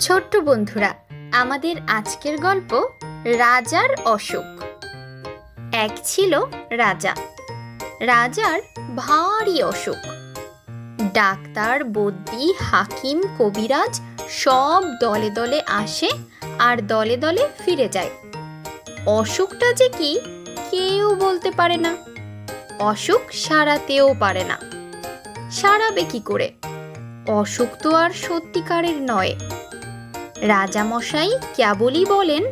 ছোট্ট বন্ধুরা, আমাদের আজকের গল্প রাজার অসুখ। এক ছিল রাজা। রাজার ভারী অসুখ। ডাক্তার বদ্যি হাকিম, কবিরাজ সব দলে দলে আসে আর দলে দলে ফিরে যায়। অসুখটা যে কি, কেউ বলতে পারে না। অসুখ সারাতেও পারে না। সারাবে কি করে? অসুখ তো আর সত্যিকারের নয়। রাজামশাই কেবলই বলেন,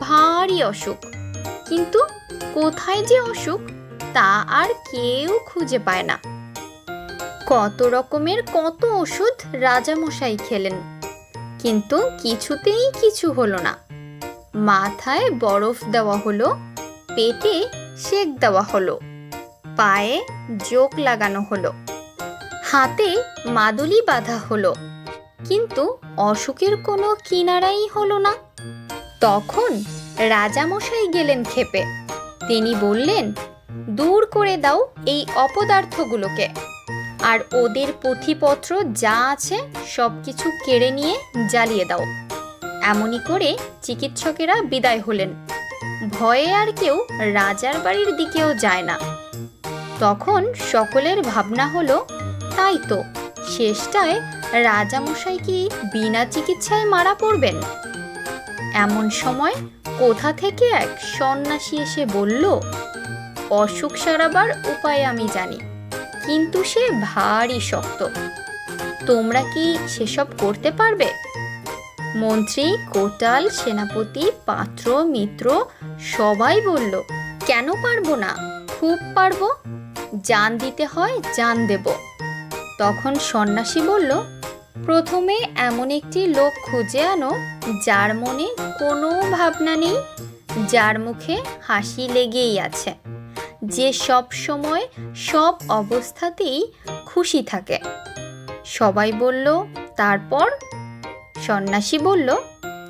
ভারী অসুখ। কিন্তু কোথায় যে অসুখ, তা আর কেউ খুঁজে পায় না। কত রকমের কত ওষুধ রাজামশাই খেলেন, কিন্তু কিছুতেই কিছু হলো না। মাথায় বরফ দেওয়া হলো, পেটে সেক দেওয়া হলো, পায়ে জোক লাগানো হলো, হাতে মাদুলি বাঁধা হলো কিন্তু অসুখের কোনো কিনারাই হলো না। তখন রাজামশাই গেলেন ক্ষেপে। তিনি বললেন, দূর করে দাও এই অপদার্থগুলোকে। আর ওদের পুঁথিপত্র যা আছে সব কিছু কেড়ে নিয়ে জ্বালিয়ে দাও। এমনই করে চিকিৎসকেরা বিদায় হলেন। ভয়ে আর কেউ রাজার বাড়ির দিকেও যায় না। তখন সকলের ভাবনা হলো, তাই তো শেষটায় রাজামশাই কি বিনা চিকিৎসায় মারা পড়বেন? এমন সময় কোথা থেকে এক সন্ন্যাসী এসে বলল, অসুখ সারাবার উপায় আমি জানি, কিন্তু সে ভারী শক্ত। তোমরা কি সেসব করতে পারবে? মন্ত্রী, কোটাল, সেনাপতি, পাত্র, মিত্র সবাই বলল, কেন পারব না? খুব পারব। জান দিতে হয় জান দেব। তখন সন্ন্যাসী বলল, প্রথমে এমন একটি লোক খুঁজে আনো যার মনে কোনো ভাবনা নেই, যার মুখে হাসি লেগেই আছে। যে সব সময় সব অবস্থাতেই খুশি থাকে। সবাই বলল, তারপর? সন্ন্যাসী বলল,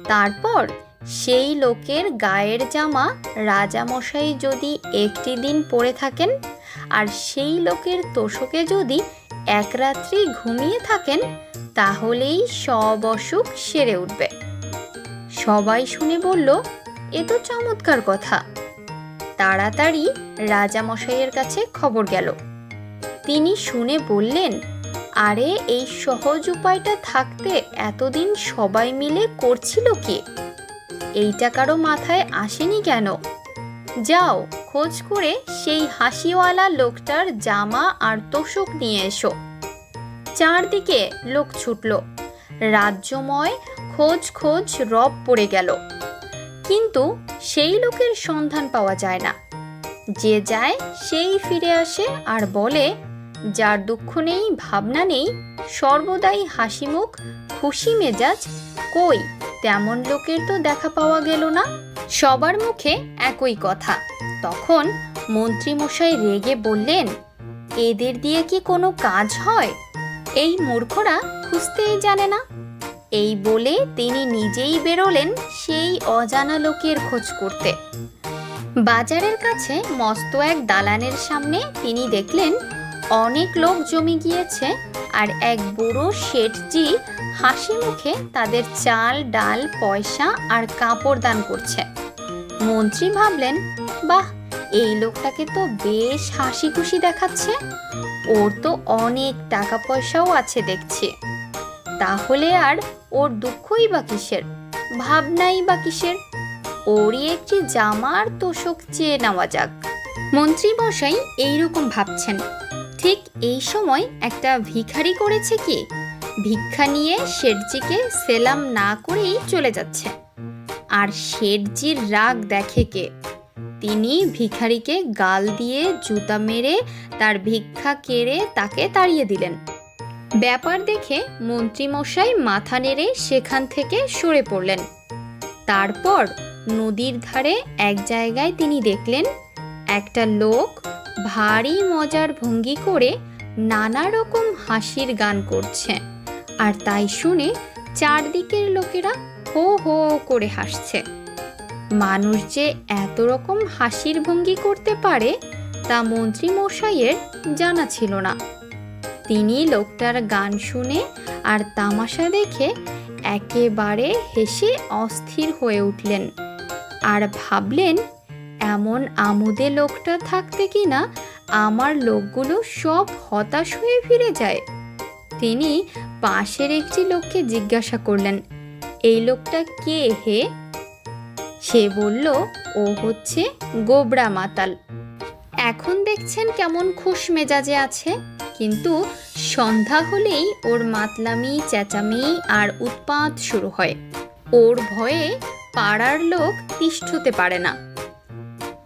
তারপর সেই লোকের গায়ের জামা রাজামশাই যদি একটি দিন পরে থাকেন, আর সেই লোকের তোষকে যদি এক রাত্রি ঘুমিয়ে থাকেন, তাহলেই সব অসুখ সেরে উঠবে। সবাই শুনে বলল, এ তো চমৎকার কথা। তাড়াতাড়ি রাজামশাইয়ের কাছে খবর গেল। তিনি শুনে বললেন, আরে, এই সহজ উপায়টা থাকতে এতদিন সবাই মিলে করছিল কে? এইটা কারও মাথায় আসেনি কেন? যাও খোঁজ করে সেই হাসিওয়ালা লোকটার জামা আর তোষক নিয়ে এসো। চারদিকে লোক ছুটল। রাজ্যময় খোঁজ খোঁজ রব পড়ে গেল। কিন্তু সেই লোকের সন্ধান পাওয়া যায় না। যে যায় সেই ফিরে আসে আর বলে, যার দুঃখ নেই, ভাবনা নেই, সর্বদাই হাসিমুখ, খুশি মেজাজ, কই? তেমন লোকের তো দেখা পাওয়া গেল না। সবার মুখে একই কথা। তখন মন্ত্রীমশাই রেগে বললেন, এদের দিয়ে কি কোনো কাজ হয়? এই মূর্খরা খুঁজতেই জানে না। এই বলে তিনি নিজেই বেরোলেন সেই অজানা লোকের খোঁজ করতে। বাজারের কাছে মস্ত এক দালানের সামনে তিনি দেখলেন, অনেক লোক জমি গিয়েছে আর এক বুড়ো শেঠজি হাসি মুখে তাদের চাল, ডাল, পয়সা আর কাপড় দান করছে। মন্ত্রী ভাবলেন বাহ, এই লোকটাকে তো বেশ হাসি খুশি দেখাচ্ছে। ওর তো অনেক টাকা পয়সাও আছে দেখছি। তাহলে আর ওর দুঃখই বা কিসের? ভাবনাই বা কিসের? ওরই একটি জামার তোষক চেয়ে নেওয়া যাক। মন্ত্রী মশাই এইরকম ভাবছেন। ঠিক এই সময় একটা ভিখারি করেছে কি? ভিক্ষা নিয়ে শেঠজিকে সেলাম না করেই চলে যাচ্ছে। আর শেঠজির রাগ দেখে কে? তিনি ভিখারিকে গাল দিয়ে জুতা মেরে তার ভিক্ষা কেড়ে তাকে তাড়িয়ে দিলেন। ব্যাপার দেখে মন্ত্রীমশাই মাথা নেড়ে সেখান থেকে সরে পড়লেন। তারপর নদীর ধারে এক জায়গায় তিনি দেখলেন, একটা লোক ভারী মজার ভঙ্গি করে নানা রকম হাসির গান করছে আর তাই শুনে চারদিকের লোকেরা হো হো করে হাসছে। মানুষ যে এত রকম হাসির ভঙ্গি করতে পারে, তা মন্ত্রী মশাইয়ের জানা ছিল না। তিনি লোকটার গান শুনে আর তামাশা দেখে একেবারে হেসে অস্থির হয়ে উঠলেন আর ভাবলেন, এমন আমোদে লোকটা থাকতে কি না আমার লোকগুলো সব হতাশ হয়ে ফিরে যায়? তিনি পাশের একটি লোককে জিজ্ঞাসা করলেন, এই লোকটা কে হে? সে বলল, ও হচ্ছে গোবরা মাতাল। এখন দেখছেন কেমন খুশ মেজাজে আছে। কিন্তু সন্ধ্যা হলেই ওর মাতলামি, চেঁচামি আর উৎপাত শুরু হয়। ওর ভয়ে পাড়ার লোক তিষ্ঠতে পারে না।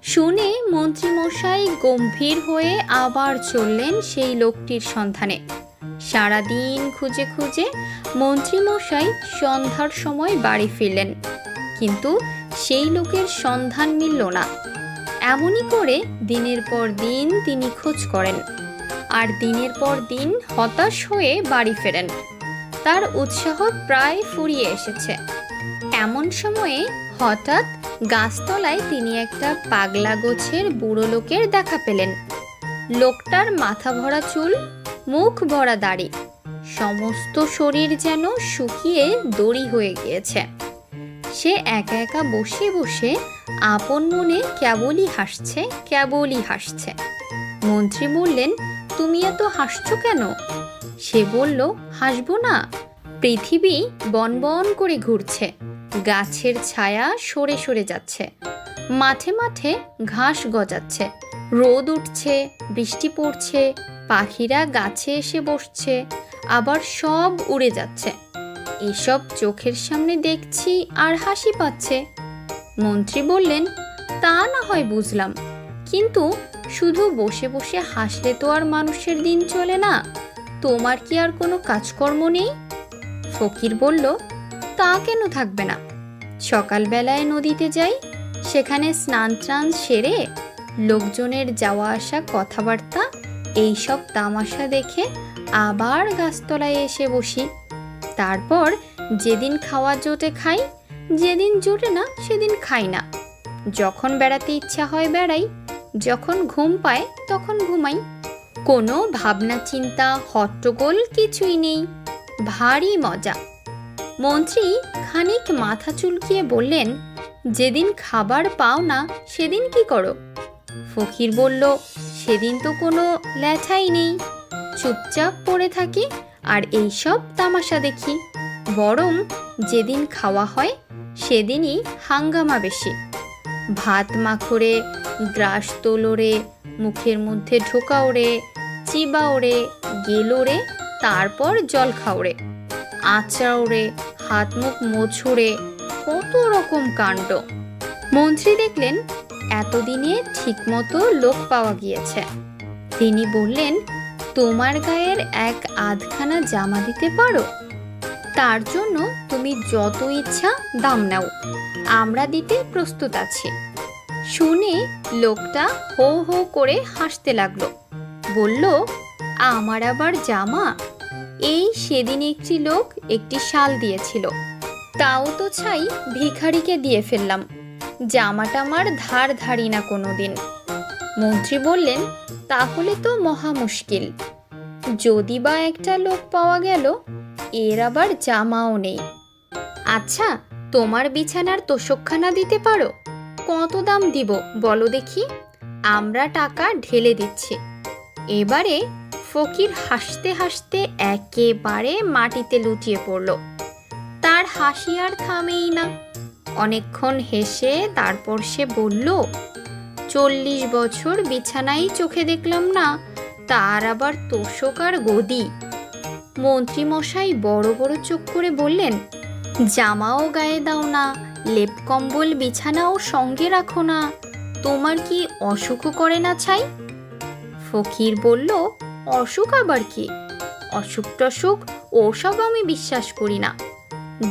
শুনে মন্ত্রীমশাই গম্ভীর হয়ে আবার চললেন সেই লোকটির সন্ধানে। সারাদিন খুঁজে খুঁজে মন্ত্রীমশাই সন্ধ্যার সময় বাড়ি ফিরলেন। কিন্তু সেই লোকের সন্ধান মিলল না। এমনই করে দিনের পর দিন তিনি খোঁজ করেন। আর দিনের পর দিন হতাশ হয়ে বাড়ি ফেরেন। তার উৎসাহ প্রায় ফুরিয়ে এসেছে। এমন সময়ে হঠাৎ গাছতলায় তিনি একটা পাগলা গোছের বুড়ো লোকের দেখা পেলেন। লোকটার মাথা ভরা চুল, মুখ ভরা দাড়ি, সমস্ত শরীর যেন শুকিয়ে দড়ি হয়ে গিয়েছে। সে একা একা বসে বসে আপন মনে কেবলই হাসছে কেবলই হাসছে। মন্ত্রী বললেন, তুমি এত হাসছো কেন? সে বলল, হাসবো না। পৃথিবী বনবন করে ঘুরছে, গাছের ছায়া সরে সরে যাচ্ছে। মাঠে মাঠে ঘাস গজাচ্ছে, রোদ উঠছে, বৃষ্টি পড়ছে, পাখিরা গাছে এসে বসছে, আবার সব উড়ে যাচ্ছে। এসব চোখের সামনে দেখছি আর হাসি পাচ্ছে। মন্ত্রী বললেন, তা না হয় বুঝলাম। কিন্তু শুধু বসে বসে হাসলে তো আর মানুষের দিন চলে না। তোমার কি আর কোনো কাজকর্ম নেই? ফকির বলল, তা কেন থাকবে না? সকালবেলায় নদীতে যাই, সেখানে স্নান টান সেরে লোকজনের যাওয়া আসা কথাবার্তা, এইসব তামাশা দেখে আবার গাছতলায় এসে বসি। তারপর যেদিন খাওয়া জোটে খাই, যেদিন জোটে না, সেদিন খাই না। যখন বেড়াতে ইচ্ছা হয় বেড়াই, যখন ঘুম পায়, তখন ঘুমাই। কোনো ভাবনা, চিন্তা, হট্টগোল কিছুই নেই। ভারী মজা। মন্ত্রী খানিক মাথা চুলকিয়ে বললেন, যেদিন খাবার পাও না, সেদিন কি করো? ফকির বলল, সেদিন তো কোনো ল্যাঠাই নেই। চুপচাপ পড়ে থাকি আর এইসব তামাশা দেখি। বরং যেদিন খাওয়া হয়, সেদিনই হাঙ্গামা বেশি। ভাত মাখরে, গ্রাস তোলরে, মুখের মধ্যে ঢোকা ওড়ে চিবা ওড়ে গেল ওড়ে তারপর জল খাওড়ে আচড়া ওড়ে হাত মুখ মোছড়ে কত রকম কাণ্ড। মন্ত্রী দেখলেন, এতদিনে ঠিকমতো লোক পাওয়া গিয়েছে। তিনি বললেন তোমার গায়ের এক আধখানা জামা দিতে পারো? তার জন্য তুমি যত ইচ্ছা দাম নাও। আমরা দিতে প্রস্তুত আছি। শুনে লোকটা হো হো করে হাসতে লাগল। বলল, আমার আবার জামা? এই সেদিন একটি লোক একটি শাল দিয়েছিল। তাও তো ছাই ভিখারিকে দিয়ে ফেললাম। জামাটা আমার ধার ধারি না কোনো দিন মন্ত্রী বললেন তাহলে তো মহা মুশকিল। যদি বা একটা লোক পাওয়া গেল, এর আবার জামাও নেই। আচ্ছা তোমার বিছানার তোষকখানা দিতে পারো? কত দাম দিব বলো দেখি? আমরা টাকা ঢেলে দিচ্ছি। এবারে ফকির হাসতে হাসতে একেবারে মাটিতে লুটিয়ে পড়ল। তার হাসি আর থামেই না। অনেকক্ষণ হেসে তারপর সে বলল চল্লিশ বছর বিছানাই চোখে দেখলাম না, তার আবার তোষক আর গদি। মন্ত্রীমশাই বড় বড় চোখ করে বললেন, জামাও গায়ে দাও না, লেপ কম্বল বিছানাও সঙ্গে রাখো না, তোমার কি অসুখও করে না ছাই? ফকির বলল, অসুখ আবার কি? অসুখ টসুখ, ওসব আমি বিশ্বাস করি না।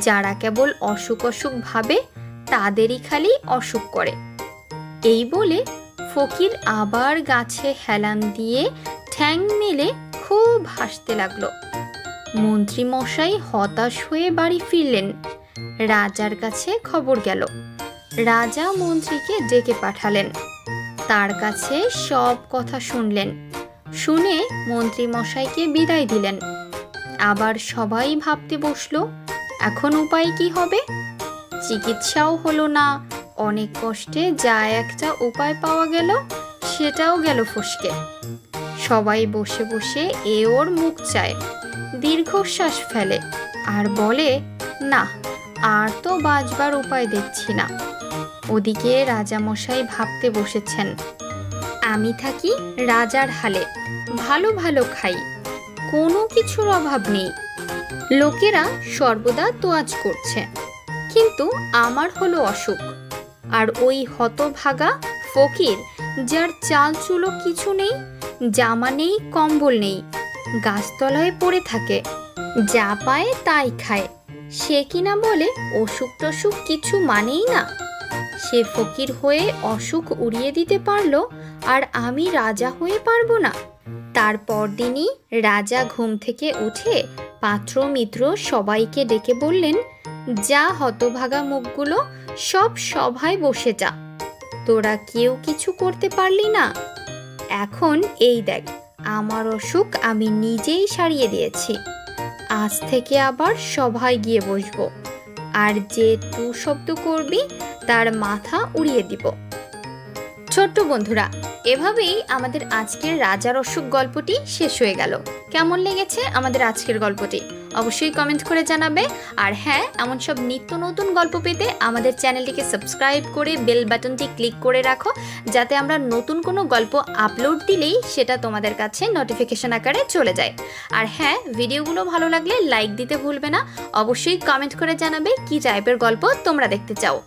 যারা কেবল অসুখ অসুখ ভাবে, তাদেরই খালি অসুখ করে। এই বলে ফকির আবার গাছে হেলান দিয়ে ঠ্যাং মেলে খুব হাসতে লাগল। মন্ত্রী মশাই হতাশ হয়ে বাড়ি ফিরলেন। রাজার কাছে খবর গেল। রাজা মন্ত্রীকে ডেকে পাঠালেন। তার কাছে সব কথা শুনলেন। শুনে মন্ত্রী মশাইকে বিদায় দিলেন। আবার সবাই ভাবতে বসল, এখন উপায় কি হবে? চিকিৎসাও হলো না অনেক কষ্টে যা একটা উপায় পাওয়া গেল, সেটাও গেল ফসকে। সবাই বসে বসে এ ওর মুখ চায়, দীর্ঘশ্বাস ফেলে আর বলে, না, আর তো বাঁচবার উপায় দেখছি না। ওদিকে রাজামশাই ভাবতে বসেছেন, আমি থাকি রাজার হালে, ভালো ভালো খাই, কোনো কিছুর অভাব নেই। লোকেরা সর্বদা তোয়াজ করছে, কিন্তু আমার হলো অসুখ। আর ওই হতভাগা ফকির, যার চাল চুলো কিছু নেই, জামা নেই, কম্বল নেই, গাছতলায় পড়ে থাকে, যা পায় তাই খায়। সে কিনা বলে, অসুখ টসুখ কিছু মানেই না। সে ফকির হয়ে অসুখ উড়িয়ে দিতে পারল, আর আমি রাজা হয়ে পারব না। তারপর দিনই রাজা ঘুম থেকে উঠে পাত্র মিত্র সবাইকে ডেকে বললেন, যা হতভাগা মুখগুলো সব সভায় বসে যা। তোরা কেউ কিছু করতে পারলি না। এখন এই দেখ, আমার অসুখ আমি নিজেই সারিয়ে দিয়েছি। আজ থেকে আবার সভায় গিয়ে বসবো। আর যে তু শব্দ করবি, তার মাথা উড়িয়ে দিব। ছোট্ট বন্ধুরা, এভাবেই আমাদের আজকের রাজার অসুখ গল্পটি শেষ হয়ে গেল। কেমন লেগেছে আমাদের আজকের গল্পটি? অবশ্যই কমেন্ট করে জানাবে। আর হ্যাঁ এমন সব নিত্য নতুন গল্প পেতে আমাদের চ্যানেলটিকে সাবস্ক্রাইব করে বেল বাটনটি ক্লিক করে রাখো, যাতে আমরা নতুন কোনো গল্প আপলোড দিলেই সেটা তোমাদের কাছে নোটিফিকেশন আকারে চলে যায়। আর হ্যাঁ ভিডিওগুলো ভালো লাগলে লাইক দিতে ভুলবে না। অবশ্যই কমেন্ট করে জানাবে কি টাইপের গল্প তোমরা দেখতে চাও।